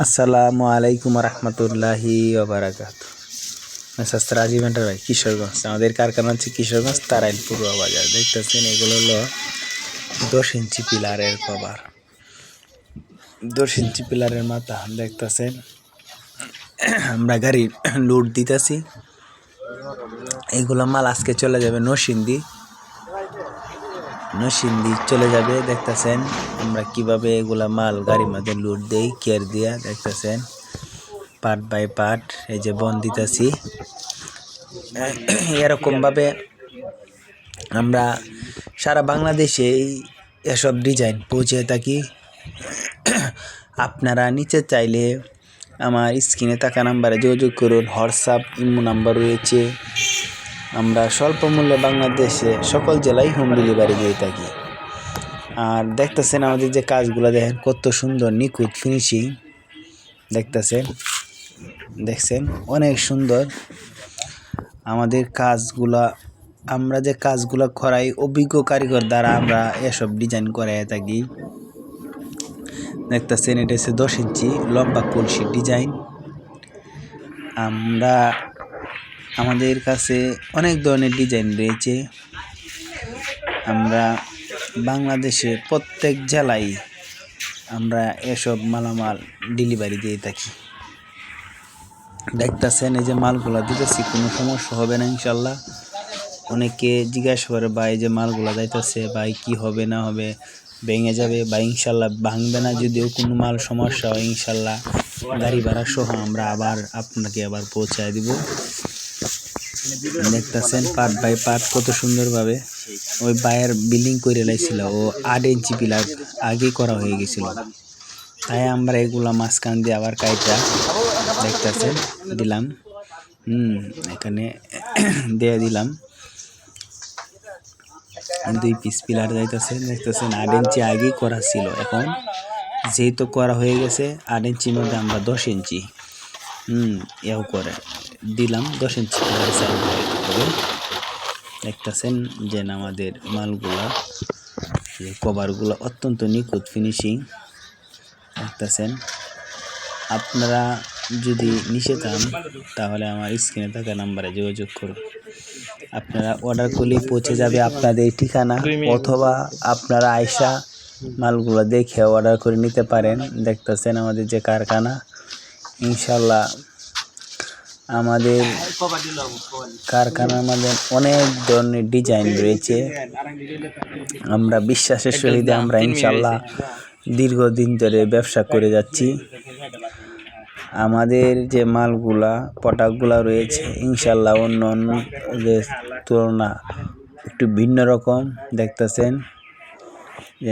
আসসালামু আলাইকুম রহমতুল্লাহি ওবরাকাত মেসাস্তার রাজীব ভাই, কিশোরগঞ্জ। আমাদের কারখানা হচ্ছে কিশোরগঞ্জ তারাইল পূর্ব বাজার। দেখতেছেন, এগুলো হলো দশ ইঞ্চি পিলারের কভার। দশ ইঞ্চি পিলারের মাথা, দেখতেছেন? আমরা গাড়ি লোড দিতেছি। এগুলো মাল আজকে চলে যাবে নসিন্দি নসিন্দি চলে যাবে, দেখতেছেন আমরা কীভাবে এগুলা মাল গাড়ির মধ্যে লুট দেই কেয়ার দিয়া, দেখতেছেন। পার্ট বাই পার্ট এই যে বন দিতেছি। এরকমভাবে আমরা সারা বাংলাদেশে এসব ডিজাইন পৌঁছে থাকি। আপনারা নিচে চাইলে আমার স্ক্রিনে থাকা নাম্বারে যোগাযোগ করুন, হোয়াটসঅ্যাপ, ইমো নাম্বার রয়েছে। আমরা স্বল্প মূল্যে বাংলাদেশে সকল জেলায় হোম ডেলিভারি দিয়ে থাকি। আর দেখতেছেন আমাদের যে কাজগুলো, দেখেন কত সুন্দর নিখুঁত ফিনিশিং দেখতেছেন, দেখছেন, অনেক সুন্দর। আমাদের কাজগুলা, আমরা যে কাজগুলো করাই, অভিজ্ঞ কারিগর দ্বারা আমরা এসব ডিজাইন করাই থাকি। দেখতেছেন, এটা হচ্ছে দশ ইঞ্চি লম্বা কলসির ডিজাইন আমরা আমাদের কাছে অনেক ধরনের ডিজাইন রয়েছে। আমরা বাংলাদেশের প্রত্যেক জেলায় আমরা এসব মালামাল ডেলিভারি দিয়ে থাকি। দেখতেছেন এই যে মালগুলা দিতেছি, কোনো সমস্যা হবে না ইনশাল্লাহ। অনেকে জিজ্ঞাসা করে বা এই যে মালগুলা যাইতেছে, ভাই, কি হবে না হবে? ভেঙে যাবে বা ইনশাল্লাহ ভাঙবে না, যদিও কোনো মাল সমস্যা হয়, ইনশাল্লাহ গাড়ি ভাড়া সহ আমরা আবার আপনাকে আবার পৌঁছায় দিব। দেখতেছেন পার্ট বাই পার্ট কত সুন্দরভাবে ওই বায়ের বিল্ডিং করে লাইছিল, ও আট ইঞ্চি পিলার আগে করা হয়ে গেছিল। তাই আমরা এগুলা মাঝখান দিয়ে আবার কাইটা দেখতেছেন, দিলাম। হুম, এখানে দিয়ে দিলাম। দুই পিস পিলার যাইতেছে, দেখতেছেন আট ইঞ্চি আগেই করা ছিল। এখন যেহেতু করা হয়ে গেছে, আট ইঞ্চির মধ্যে আমরা দশ ইঞ্চি হুম, এও করে। দিলাম, দশ ইঞ্চি করে দেখতেছেন যে আমাদের মালগুলা, যে কভারগুলো অত্যন্ত নিখুঁত ফিনিশিং দেখতেছেন? আপনারা যদি নিষে চান তাহলে আমার স্ক্রিনে থাকা নাম্বারে যোগাযোগ করুন। আপনারা অর্ডার করলে পৌঁছে যাবে আপনাদের ঠিকানা, অথবা আপনারা আয়সা মালগুলো দেখে অর্ডার করে নিতে পারেন। দেখতেছেন আমাদের যে কারখানা ইনশাল্লাহ আমাদের কারখানার মধ্যে অনেক ধরনের ডিজাইন রয়েছে। আমরা বিশ্বাসের সহিত আমরা ইনশাল্লাহ দীর্ঘদিন ধরে ব্যবসা করে যাচ্ছি। আমাদের যে মালগুলা, প্রোডাক্টগুলা রয়েছে ইনশাল্লাহ অন্য অন্য যে তুলনা একটু ভিন্ন রকম। দেখতেছেন? যে